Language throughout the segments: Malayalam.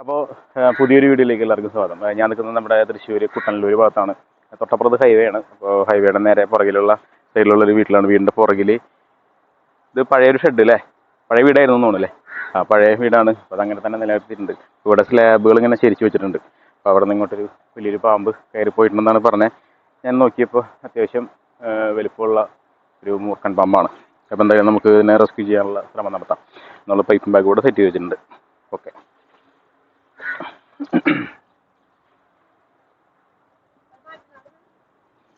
അപ്പോൾ പുതിയൊരു വീഡിയോയിലേക്ക് എല്ലാവർക്കും സ്വാഗതം. ഞാൻ നിൽക്കുന്നത് നമ്മുടെ തൃശ്ശൂർ കുട്ടനല്ലൂർ ഭാഗത്താണ്. തൊട്ടപ്പുറത്ത് ഹൈവേ ആണ്. അപ്പോൾ ഹൈവേയുടെ നേരെ പുറകിലുള്ള സൈഡിലുള്ള ഒരു വീട്ടിലാണ് വീടിന്റെ പുറകിൽ ഇത് പഴയൊരു ഷെഡ് അല്ലേ പഴയ വീടായിരുന്നു തോന്നുന്നല്ലേ ആ പഴയ വീടാണ്. അപ്പോൾ അതങ്ങനെ തന്നെ നിലനിർത്തിയിട്ടുണ്ട്. ഇവിടെ സ്ലാബുകൾ ഇങ്ങനെ ശരിച്ചു വെച്ചിട്ടുണ്ട്. അപ്പോൾ അവിടെ നിന്ന് ഇങ്ങോട്ടൊരു വലിയൊരു പാമ്പ് കയറി പോയിട്ടുണ്ടെന്നാണ് പറഞ്ഞത് ഞാൻ നോക്കിയപ്പോൾ അത്യാവശ്യം വലിപ്പമുള്ള ഒരു മൂർക്കൻ പാമ്പാണ്. അപ്പോൾ എന്തായാലും നമുക്ക് ഇതിനെ റെസ്ക്യൂ ചെയ്യാനുള്ള ശ്രമം നടത്താം. എന്നുള്ള പൈപ്പും ബാഗ് കൂടെ സെറ്റ് ചെയ്ത് വെച്ചിട്ടുണ്ട്. ഓക്കെ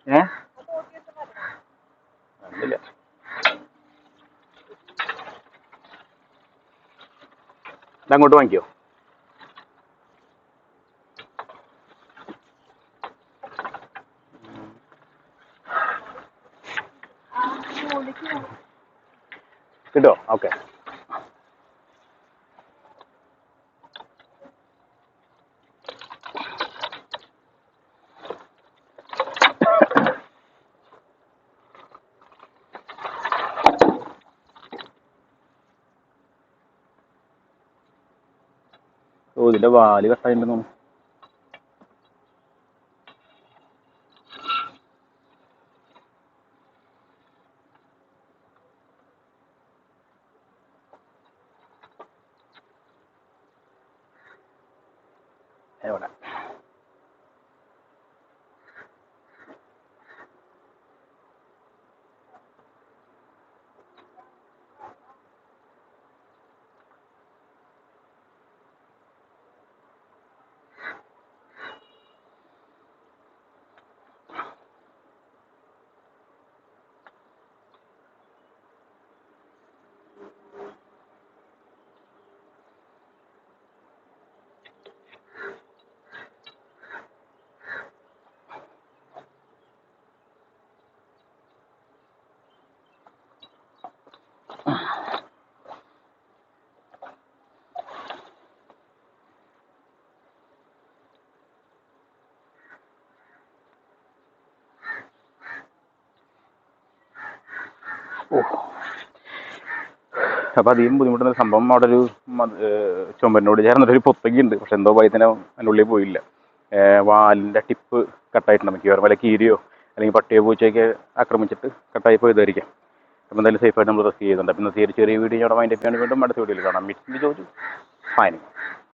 ഏ? ഇല്ല ഇതങ്ങോട്ട് വാങ്ങിക്കോ. കിട്ടോ? ഓക്കെ. ഓ ഇതിന്റെ വാൽ കട്ടായിട്ടുണ്ടെന്ന് തോന്നുന്നു. അപ്പൊ അധികം ബുദ്ധിമുട്ടുന്ന സംഭവം അവിടെ ഒരു ചുമരനോട് ചേർന്നിട്ട് ഒരു പൊത്തകി ഉണ്ട് പക്ഷെ എന്തോ ഭയത്തിന് അതിന്റെ ഉള്ളിൽ പോയില്ല. വാലിന്റെ ടിപ്പ് കട്ടായിട്ടുണ്ട് മിക്കവാറും. വല്ല കീരിയോ അല്ലെങ്കിൽ പട്ടിയോ പൂച്ചയൊക്കെ ആക്രമിച്ചിട്ട് കട്ടായി പോയതായിരിക്കാം. അപ്പൊ എന്തായാലും സേഫായിട്ട് നമ്മൾ റെസ്ക്യൂ ചെയ്യുന്നുണ്ട് പിന്നെ ചെറിയ വീഡിയോ അവിടെ മൈൻഡ് ചെയ്യാൻ വീണ്ടും അടുത്ത വീഡിയോയിൽ കാണാം. മിറ്റിന്റെ ചോദിച്ചു ഫൈൻ